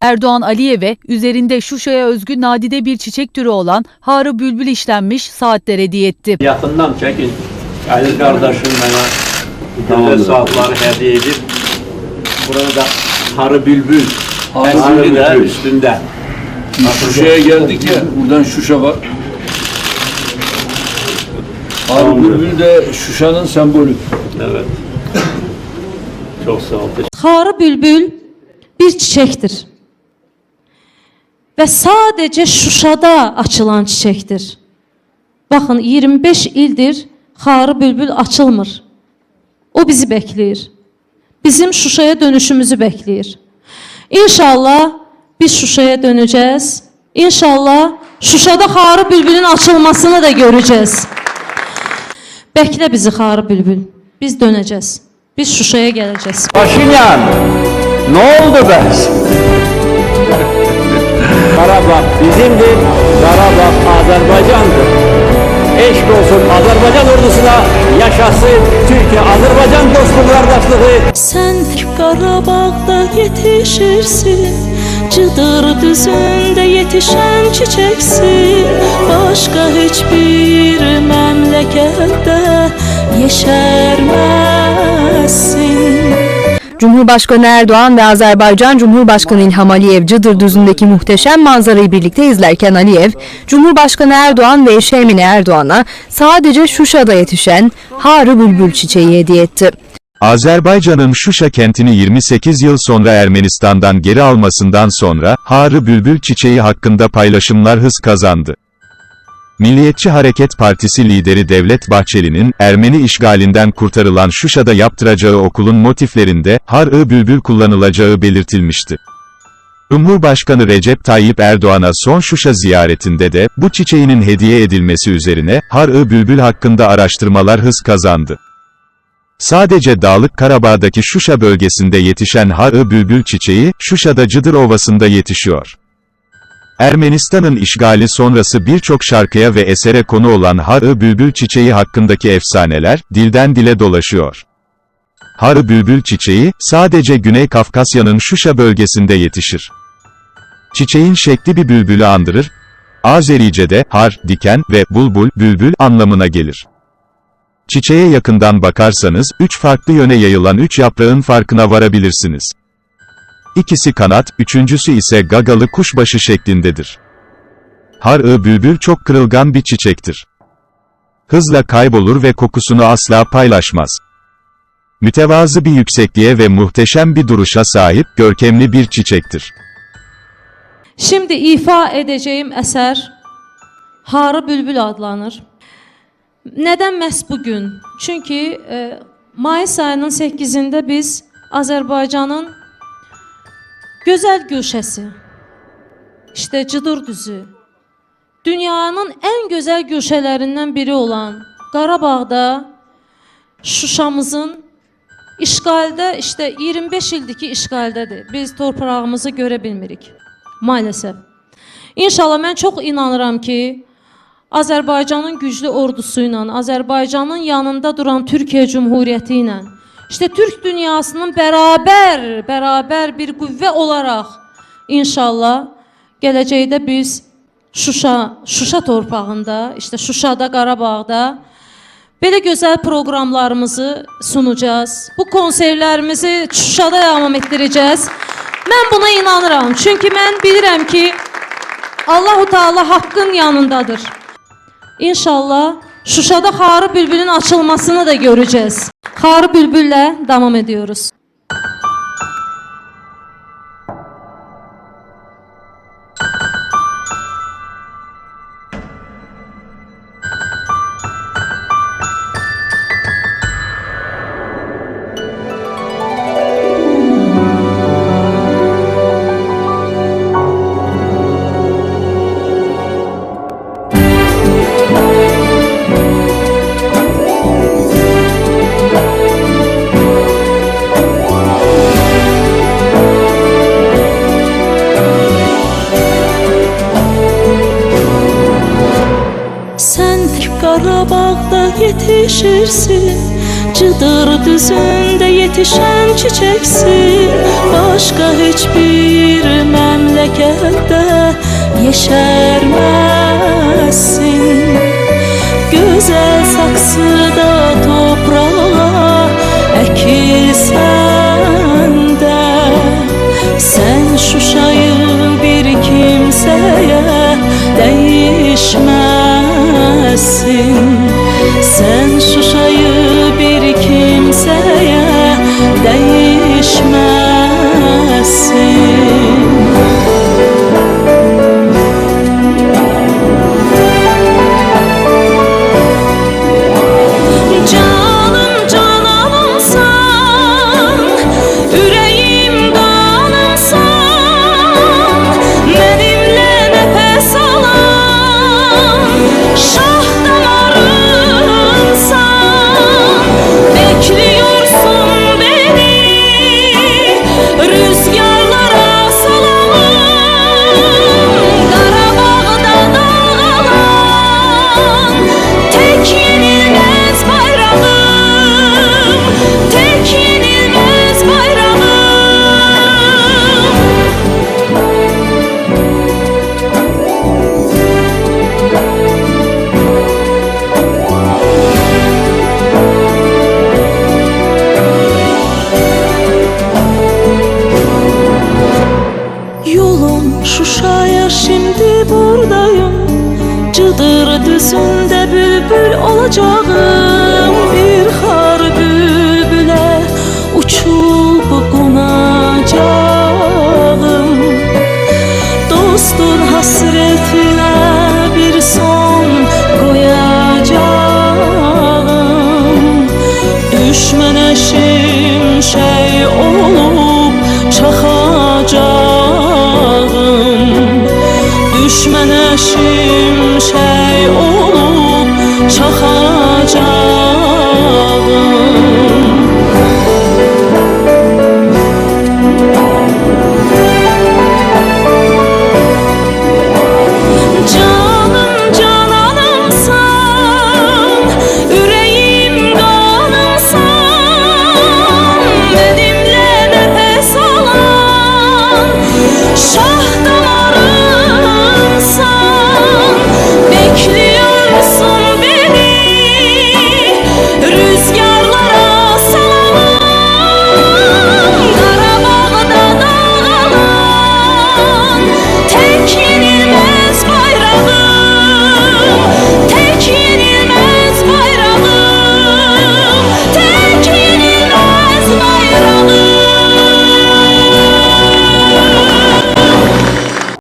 Erdoğan Aliyev'e üzerinde Şuşa'ya özgü nadide bir çiçek türü olan Harı Bülbül işlenmiş saatler hediye etti. Yakından çekin. Aziz kardeşim bana güzel saatleri hediye edip burada Harı Bülbül Harı de Bülbül. üstünde. Şuşa'ya geldik ya, buradan Şuşa var. Harbi Bülbül de Şuşa'nın sembolü. Evet. Çok sağ ol. Xarı bülbül bir çiçektir. Və sadəcə Şuşada açılan çiçəkdir. Baxın 25 ildir xarı bülbül açılmır. O bizi bəkləyir. Bizim Şuşaya dönüşümüzü bəkləyir. İnşallah biz Şuşaya dönəcəz. İnşallah Şuşada xarı bülbülün açılmasını da görəcəz. Bəklə bizi xarı bülbül. Biz dönəcəz. Biz Şuşaya gələcəz. Paşinyan, ne oldu be? Karabağ bizimdir, Karabağ Azerbaycan'dır. Eşk olsun Azerbaycan ordusuna, yaşasın Türkiye-Azerbaycan dostluğu kardeşliği. Sən Qarabağda yetişirsən, Cıdır düzündə yetişən çiçəksin. Başqa heç bir məmləkətdə yeşərməzsin. Cumhurbaşkanı Erdoğan ve Azerbaycan Cumhurbaşkanı İlham Aliyev Cıdır Düzü'ndeki muhteşem manzarayı birlikte izlerken Aliyev, Cumhurbaşkanı Erdoğan ve eşi Emine Erdoğan'a sadece Şuşa'da yetişen Harı Bülbül çiçeği hediye etti. Azerbaycan'ın Şuşa kentini 28 yıl sonra Ermenistan'dan geri almasından sonra, Harı Bülbül çiçeği hakkında paylaşımlar hız kazandı. Milliyetçi Hareket Partisi lideri Devlet Bahçeli'nin, Ermeni işgalinden kurtarılan Şuşa'da yaptıracağı okulun motiflerinde, Har-ı Bülbül kullanılacağı belirtilmişti. Cumhurbaşkanı Recep Tayyip Erdoğan'a son Şuşa ziyaretinde de, bu çiçeğinin hediye edilmesi üzerine, Har-ı Bülbül hakkında araştırmalar hız kazandı. Sadece Dağlık Karabağ'daki Şuşa bölgesinde yetişen Har-ı Bülbül çiçeği, Şuşa'da Cıdır Ovası'nda yetişiyor. Ermenistan'ın işgali sonrası birçok şarkıya ve esere konu olan Har-ı Bülbül çiçeği hakkındaki efsaneler, dilden dile dolaşıyor. Har-ı Bülbül çiçeği, sadece Güney Kafkasya'nın Şuşa bölgesinde yetişir. Çiçeğin şekli bir bülbülü andırır, Azerice'de, har, diken ve bulbul, bülbül anlamına gelir. Çiçeğe yakından bakarsanız, üç farklı yöne yayılan üç yaprağın farkına varabilirsiniz. İkisi kanat, üçüncüsü ise gagalı kuşbaşı şeklindedir. Har-ı bülbül çok kırılgan bir çiçektir. Hızla kaybolur ve kokusunu asla paylaşmaz. Mütevazı bir yüksekliğe ve muhteşem bir duruşa sahip, görkemli bir çiçektir. Şimdi ifa edəcəyim əsər Harı Bülbül adlanır. Nədən məhz bu gün? Çünki e, mayıs ayının 8-də biz Azərbaycanın gözəl güşəsi, işte Cıdır düzü, dünyanın ən gözəl güşələrindən biri olan Qarabağda Şuşamızın işğaldə işte 25 ildir ki işğaldədir. Biz torpağımızı görə bilmirik maalesef. İnşallah mən çox inanıram ki, Azərbaycanın güclü ordusu ilə, Azərbaycanın yanında duran Türkiyə Cümhuriyyəti ilə, işte Türk dünyasının bərabər, bərabər bir qüvvə olaraq inşallah gələcəkdə biz Şuşa, Şuşa torpağında, işte Şuşada, Qarabağda belə gözəl proqramlarımızı sunacağız. Bu konserlərimizi Şuşada davam etdirəcəz. Mən buna inanıram. Çünki mən bilirəm ki, Allahu Teala haqqın yanındadır. İnşallah Şuşada Xarı Bülbülün açılmasını da görəcəz. Xarı Bülbüllə davam ediyoruz. Qarabağda yetişirsən, Cıdır düzündə yetişən çiçəksin. Başqa heç bir məmləkətdə yeşərməzsin Gözəl saksıda toprağa əkilsən də Sən Şuşayı bir kimsəyə dəyişməzsin Yolum Şuşa'ya şimdi buradayım. Cıdır düzünde bülbül olacağım. Bir har bülbüle uçup konacağım. Dostun hasretine düşmen aşım olur